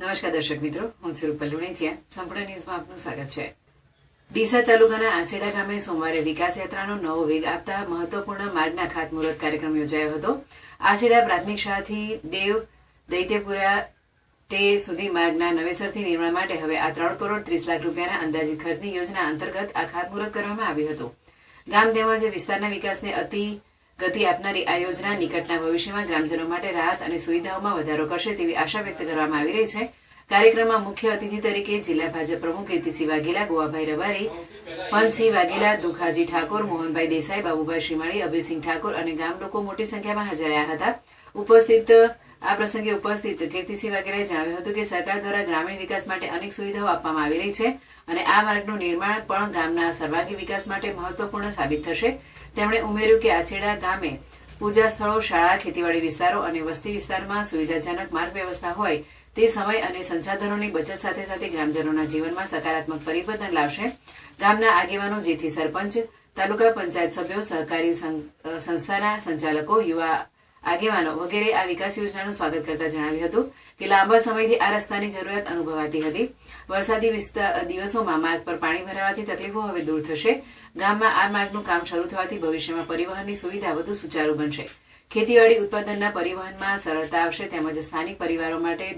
નમસ્કાર દર્શક મિત્રો, હું છું રૂપલ લુણેચિયા. સંપૂર્ણ ન્યૂઝમાં આપનું સ્વાગત છે. ડીસા તાલુકાના આસેડા ગામે સોમવારે વિકાસ યાત્રાનો નવો વેગ આપતા મહત્વપૂર્ણ માર્ગના ખાતમુહૂર્ત કાર્યક્રમ યોજાયો હતો. આસેડા પ્રાથમિક શાળાથી દેવ દૈત્યપુરા તે સુધી માર્ગના નવેસરથી નિર્માણ માટે હવે આ ત્રણ કરોડ ત્રીસ લાખ રૂપિયાના અંદાજિત ખર્ચની યોજના અંતર્ગત આ ખાતમુહૂર્ત કરવામાં આવ્યું હતું. ગામ તેમજ વિસ્તારના વિકાસને અતિ ગતિ આપનારી આ યોજના નિકટના ભવિષ્યમાં ગ્રામજનો માટે રાહત અને સુવિધાઓમાં વધારો કરશે તેવી આશા વ્યક્ત કરવામાં આવી રહી છે. કાર્યક્રમમાં મુખ્ય અતિથિ તરીકે જિલ્લા ભાજપ પ્રમુખ કીર્તિસિંહ વાઘેલા, ગોવાભાઈ રબારી પંતસિંહ વાઘેલા, દુખાજી ઠાકોર, મોહનભાઈ દેસાઈ, બાબુભાઈ શ્રીમાળી અભયસિંહ ઠાકોર અને ગામ લોકો મોટી સંખ્યામાં હાજર રહ્યા હતા. ઉપસ્થિત આ પ્રસંગે ઉપસ્થિત કીર્તિસિંહ વગેરે જણાવ્યું હતું કે સરકાર દ્વારા ગ્રામીણ વિકાસ માટે અનેક સુવિધાઓ આપવામાં આવી રહી છે અને આ માર્ગનું નિર્માણ પણ ગામના સર્વાંગી વિકાસ માટે મહત્વપૂર્ણ સાબિત થશે. તેમણે ઉમેર્યું કે આછેડા ગામે પૂજા સ્થળો, શાળા, ખેતીવાડી વિસ્તારો અને વસ્તી વિસ્તારમાં સુવિધાજનક માર્ગ વ્યવસ્થા હોય તે સમય અને સંસાધનોની બચત સાથે સાથે ગ્રામજનોના જીવનમાં સકારાત્મક પરિવર્તન લાવશે. ગામના આગેવાનો, જેથી સરપંચ, તાલુકા પંચાયત સભ્યો, સહકારી સંસ્થાના સંચાલકો, યુવા આગેવાનો વગેરે આ વિકાસ યોજનાનું સ્વાગત કરતા જણાવ્યું હતું કે લાંબા સમયથી આ રસ્તાની જરૂરિયાત અનુભવાતી હતી. વરસાદી દિવસોમાં માર્ગ પર પાણી ભરાવાથી તકલીફો હવે દૂર થશે. ગામમાં આ માર્ગનું કામ શરૂ થવાથી ભવિષ્યમાં પરિવહનની સુવિધા વધુ સુચારુ બનશે. ખેતીવાડી ઉત્પાદનના પરિવહનમાં સરળતા આવશે તેમજ સ્થાનિક પરિવારો માટે